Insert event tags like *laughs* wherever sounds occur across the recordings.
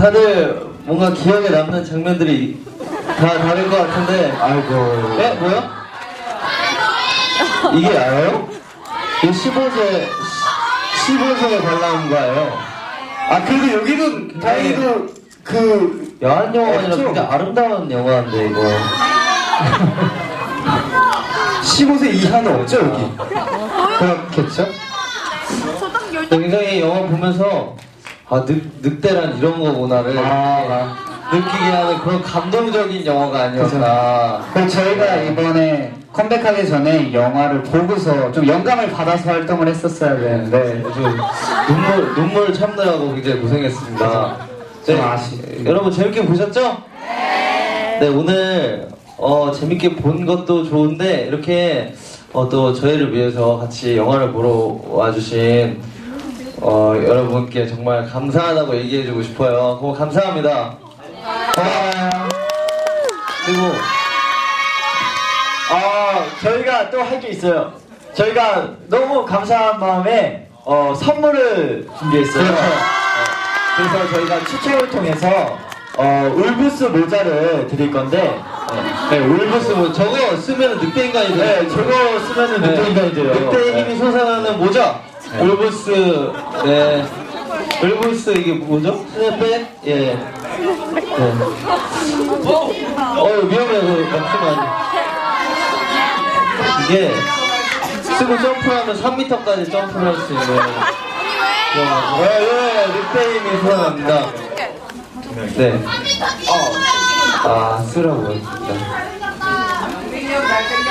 다들 뭔가 기억에 남는 장면들이 다 다를 것 같은데 아이고. 네? 뭐요? 이게 알아요? 이 15세 15세에 관람인 거예요 아 그래도 여기는 다행히도 그 야한 영화가 아니라? 굉장히 아름다운 영화인데 이거 15세 이하는 없죠 여기. 그렇겠죠? 굉장히 영화 보면서 아 늑, 늑대란 이런 거구나를 아. 느끼게 하는 그런 감동적인 영화가 아니었나. 그럼 저희가 이번에 컴백하기 전에 영화를 보고서 좀 영감을 받아서 활동을 했었어야 되는데. 좀 눈물 눈물 참느라고 굉장히 고생했습니다. 좀 아쉽- 여러분 재밌게 보셨죠? 네 오늘 어, 재밌게 본 것도 좋은데 이렇게 어, 또 저희를 위해서 같이 영화를 보러 와주신 어, 여러분께 정말 감사하다고 얘기해주고 싶어요. 고마 감사합니다. 고마워요. 그리고 어, 저희가 또 할 게 있어요. 저희가 너무 감사한 마음에 어, 선물을 준비했어요. 그렇죠. 어, 그래서 저희가 추첨을 통해서 어, 울부스 모자를 드릴 건데 네, 울부스 뭐 저거 쓰면 늑대 인간이 돼요. 네, 저거 쓰면 은 늑대 인간이 돼요. 늑대의 네. 힘이 솟아나는 모자. 울부스. 네. 울부스 이게 뭐죠? 스냅백? 예. 네. 어, 위험해, 그, 잠시만. 이게, 쓰고 점프하면 3m까지 점프를 할 수 있는. 예, 예, 늑대의 힘이 솟아납니다. 네. 아, 쓰라고요, 진짜.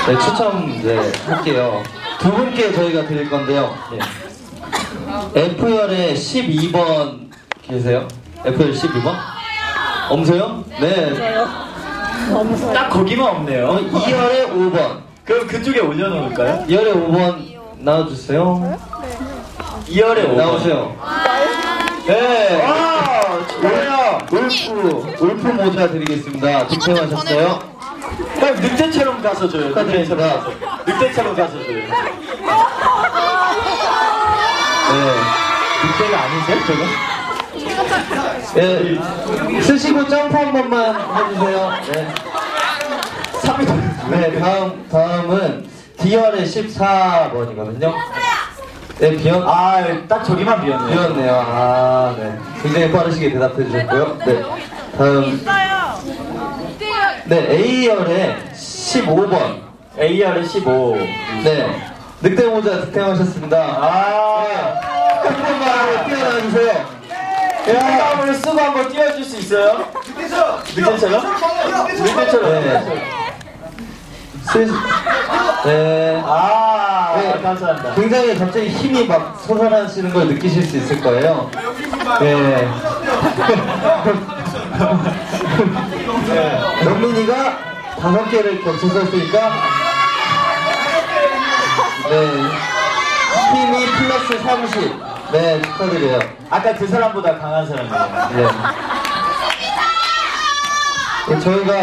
네, 추첨 이제 할게요. 두 분께 저희가 드릴 건데요. 예. F열에 12번 계세요? F열 12번? 엄세요? 네. 딱 거기만 없네요. 어, 2열에 5번. 그럼 그쪽에 올려놓을까요? 2열에 5번 나와주세요. 2열에 5번. 나오세요. 네. 와, 좋아요. 울프, 울프 모자 드리겠습니다. 득템하셨어요? 빨리 늑대처럼 가서 줘요. 늑대처럼. 가서. 늑대처럼 가서 줘요. 네. 늑대가 아니세요, 저거? 예, 쓰시고 점프 한 번만 해주세요. 네. 3m. 네, 다음, 다음은 D열의 14번이거든요. 네, 비었, 아, 딱 저기만 비었네요. 비었네요. 아, 네. 굉장히 빠르시게 대답해 주셨고요. 네. 다음, 네, A열의 15번. AR의 15. 네. 늑대 모자 득템하셨습니다. 아, 한 번만 뛰어나 주세요. 야, 한번 쓰고 한번 띄워줄 수 있어요? 늑대처럼? 늑대처럼. 네. 쓰, 네. 아, 네. 감사합니다. 굉장히 갑자기 힘이 막 솟아나시는 걸 느끼실 수 있을 거예요. 네. *laughs* 네. 영민이가 다섯 개를 겹쳐서 했으니까 네. 힘이 플러스 30. 네, 축하드려요. 아까 그 사람보다 강한 사람이에요. 네. 네, 저희가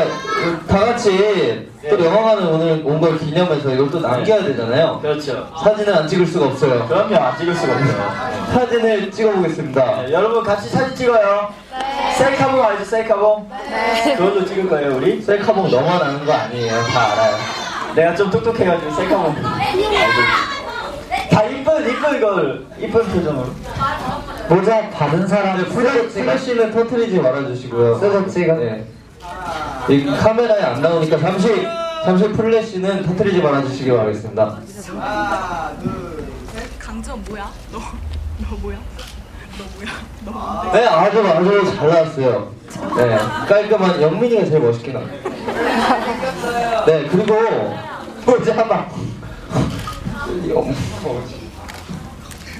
다 같이 또 영화관을 오늘 온 걸 기념해서 이걸 또 남겨야 되잖아요. 그렇죠. 사진은 안 찍을 수가 없어요. 그럼요, 안 찍을 수가 없어요. *laughs* 사진을 찍어보겠습니다. 네, 여러분 같이 사진 찍어요. 셀카봉 알죠, 셀카봉? 그걸로 찍을 거예요, 우리? 셀카봉 너만 아는 거 아니에요. 다 알아요. 내가 좀 똑똑해가지고 셀카봉. 다 이쁜, 이쁜 걸, 이쁜 표정으로. 모자 받은 사람 플래시, 플래시는 터트리지 말아주시고요. 쓰고 네. 이 카메라에 안 나오니까 잠시 잠시 플래시는 터트리지 말아주시기 바라겠습니다. 강정 뭐야? 너, 너 뭐야? 너 뭐야? 네, 아주 아주 잘 나왔어요. 네, 깔끔한 영민이가 제일 멋있게 나왔어요. 네, 그리고 뭐지 한번.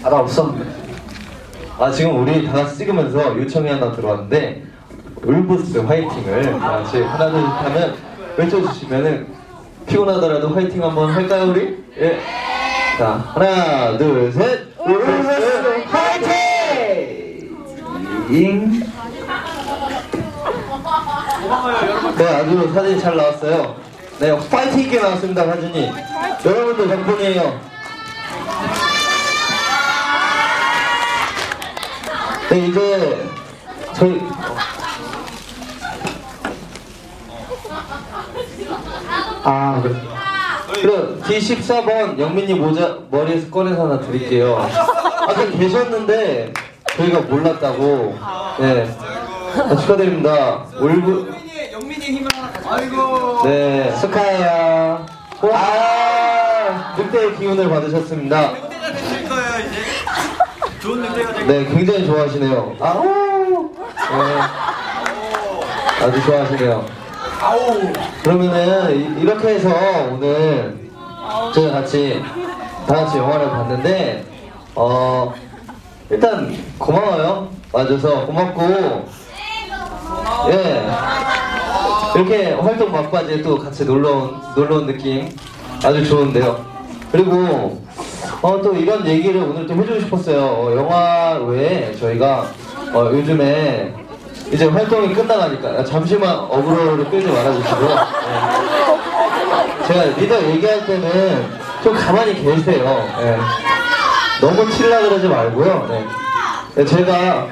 아나 없었는데 아 지금 우리 다 같이 찍으면서 요청이 하나 들어왔는데 울부스 화이팅을 다 같이 하나 둘셋 하면 외쳐주시면은 피곤하더라도 화이팅 한번 할까요 우리? 예. 자 하나 둘 셋. 울부스 화이팅! 네 아주 사진이 잘 나왔어요. 네 파이팅 있게 나왔습니다 사진이. 여러분도 덕분이에요. 네 이제 저희 아 그래. 그럼 D14번 영민이 모자 머리에서 꺼내서 하나 드릴게요. 아까 계셨는데 저희가 몰랐다고. 네. 아, 축하드립니다. 올브 영민이의 힘을 가져. 네. 축하해요. 아 늑대의 기운을 받으셨습니다. 늑대가 되실 거예요 이제. 좋은 늑대가 될 네, 굉장히 좋아하시네요. 아우. 네. 아주 좋아하시네요. 아우. 그러면은 이- 이렇게 해서 오늘 저희 같이 다 같이 영화를 봤는데 어 일단 고마워요 와줘서 고맙고 예 이렇게 활동 막바지에 또 같이 놀러 온 놀러 온 느낌 아주 좋은데요 그리고 어 또 이런 얘기를 오늘 좀 해주고 싶었어요 어, 영화 외에 저희가 어, 요즘에 이제 활동이 끝나가니까 잠시만 어그로를 끌지 말아주시고 네. 제가 리더 얘기할 때는 좀 가만히 계세요. 예. 너무 칠라 그러지 말고요. 네. 네, 제가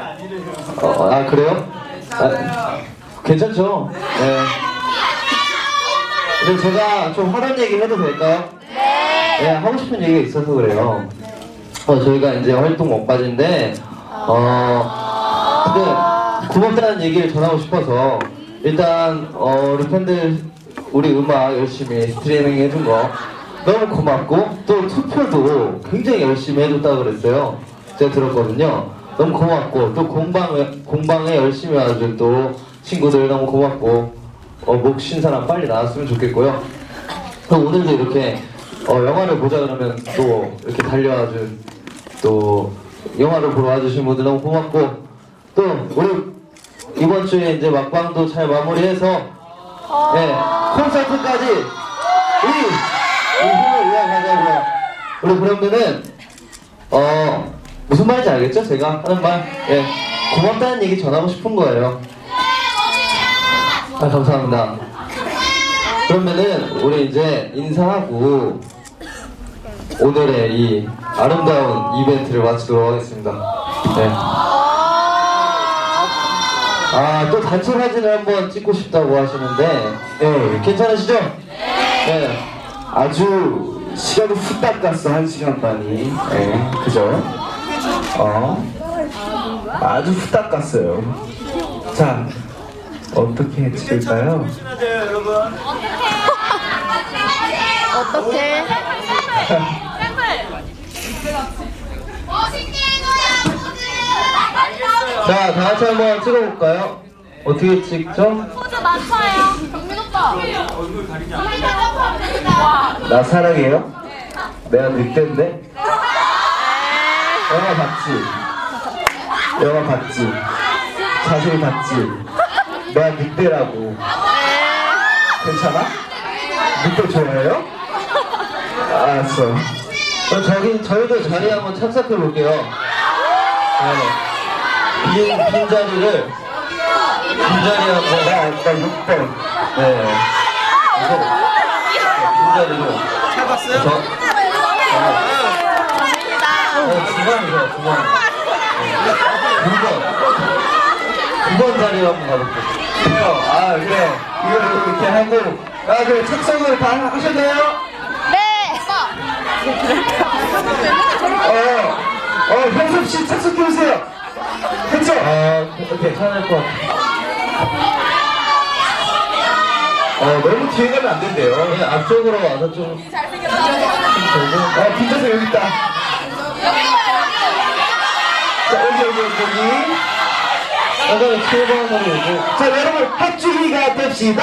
어, 아 그래요? 아, 괜찮죠? 네. 근데 제가 좀 하던 얘기 해도 될까요? 네. 하고 싶은 얘기가 있어서 그래요. 어, 저희가 이제 활동 막바지인데 어 근데 고맙다는 얘기를 전하고 싶어서 일단 어, 우리 팬들 우리 음악 열심히 스트리밍 해준 거 너무 고맙고 또 투표도 굉장히 열심히 해줬다고 그랬어요. 제가 들었거든요. 너무 고맙고 또 공방에 공방에 열심히 와준 또 친구들 너무 고맙고 어, 목쉰 사람 빨리 나왔으면 좋겠고요. 또 오늘도 이렇게 어, 영화를 보자 그러면 또 이렇게 달려와준 또 영화를 보러 와주신 분들 너무 고맙고 또 우리 이번 주에 이제 막방도 잘 마무리해서 네, 콘서트까지 우리 이 힘을 이어가자고요. 우리 그러면은 어 무슨 말인지 알겠죠? 제가 하는 말 예, 고맙다는 얘기 전하고 싶은 거예요. 아 감사합니다. 그러면은 우리 이제 인사하고 오늘의 이 아름다운 이벤트를 마치도록 하겠습니다. 네. 아, 또 단체 사진을 한번 찍고 싶다고 하시는데, 네, 괜찮으시죠? 네. 아주 시간이 후딱 갔어 한 시간 반이. 네, 그죠? 어, 아주 후딱 갔어요. 자, 어떻게 찍을까요? 여러분. 어떻게? 자, 다 같이 한번 찍어볼까요? 어떻게 찍죠? 포즈 맞춰요. 경민 오빠. 얼굴 가리지 않아. 와. 나 사랑해요? 내가 늑대인데? 영화 봤지? 영화 봤지? 자세히 봤지? 내가 늑대라고 괜찮아? 늑대 좋아해요? 알았어 그럼 저기, 저희도 자리 한번 착석해 볼게요. 네. 빈, 빈 자리를, 빈 자리 한번, 나, 나 6번 네. 이거, 빈 자리를. 찾았어요? 저, 어, 중간. 네. 9번. 9번 자리 한번 가볼게요. 그래요 아 그래 이거 이렇게 하고 아 그래 착석을 다 하셨나요? 네. 어, 어, 현섭 씨 착석해 오세요. 그쵸? 아, 괜찮을 것 같아요. 어, 너무 뒤에 가면 안 된대요. 그냥 앞쪽으로 와서 좀. 어, 빈자서 여기 있다. 자, 여기, 여기, 여기, 약간 7번으로 오고. 자, 여러분, 합주기가 됩시다.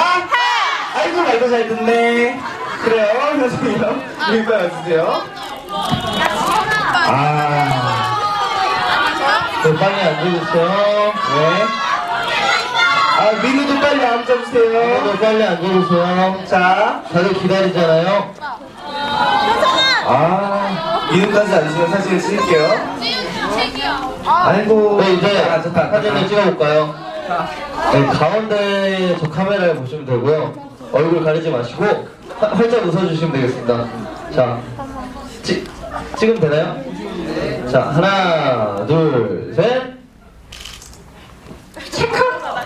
아이고, 말도 잘 듣네. 그래요, 선생님. 여기다 와주세요. 아, 네, 빨리 앉아주세요. 네. 아, 민우도 빨리 앉아주세요. 저도 빨리 앉아주세요. 자, 다들 기다리잖아요. 아, 민우까지 앉으시면 사진을 찍을게요. 아이고. 네, 이제 아, 좋다. 사진을 찍어볼까요? 네, 가운데 저 카메라를 보시면 되고요. 얼굴 가리지 마시고 하- 활짝 웃어주시면 되겠습니다. 자, 찍, 찍으면 되나요? 자, 하나, 둘, 셋.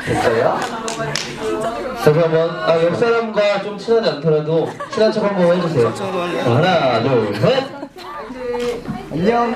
됐어요? 자 그러면 아, 옆 사람과 좀 친하지 않더라도 친한 척 한번 해주세요. 자, 하나, 둘, 셋. 안녕.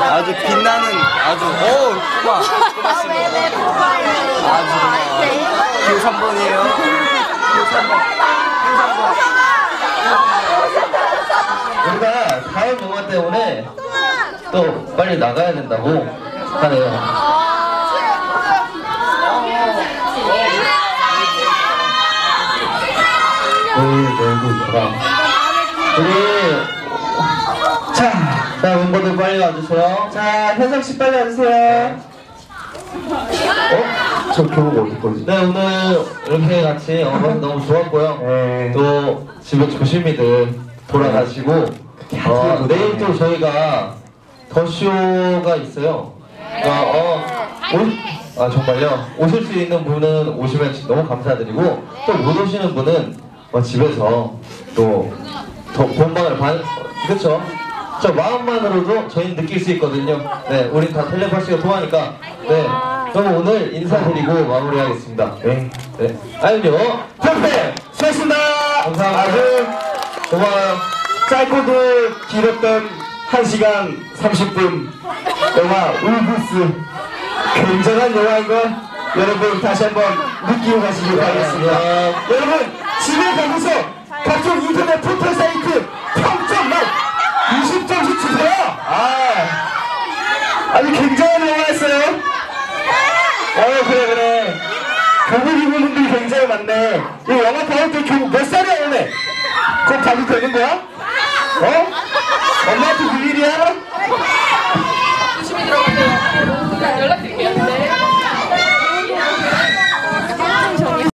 아주 빛나는 아주 오 꼬마 꼬마입니다. 아주 교 3번이에요. 교 3번. 우리가 다음 영화 때문에 또 빨리 나가야 된다고 하네요. 네, 네, 돌아. 우리 자, 자 멤버들 빨리 와주세요. 자, 현석 씨 빨리 와주세요. 어? 저 교복 어디 거지? 네 오늘 이렇게 같이 봐서 너무 좋았고요. 네. 또 집에 조심히들 돌아가시고 어, 내일 또 저희가 더 쇼가 있어요. 그러니까 어, 오, 아 정말요. 오실 수 있는 분은 오시면 너무 감사드리고 또 못 오시는 분은 어, 집에서 또 더 본방을 반 그렇죠. 저 마음만으로도 저희는 느낄 수 있거든요. 네, 우린 다 텔레파시가 통하니까. 네, 그럼 오늘 인사드리고 마무리하겠습니다. 네, 네. 아니요. 선배, 수고하셨습니다. 감사합니다. 아주 고마워요. 짧고도 길었던 1시간 30분 영화 울부스 굉장한 영화인 걸 여러분 다시 한번 느끼고 가시길 바라겠습니다 여러분 집에 가셔서 각종 인터넷 포털 사이트 평점만 20점씩 주세요 아 아주 굉장한 영화였어요 어 그래 그래 교복 입은 많네 이 영화 봐올 때 교복 몇 살이야 오늘? 곧 봐도 되는 거야?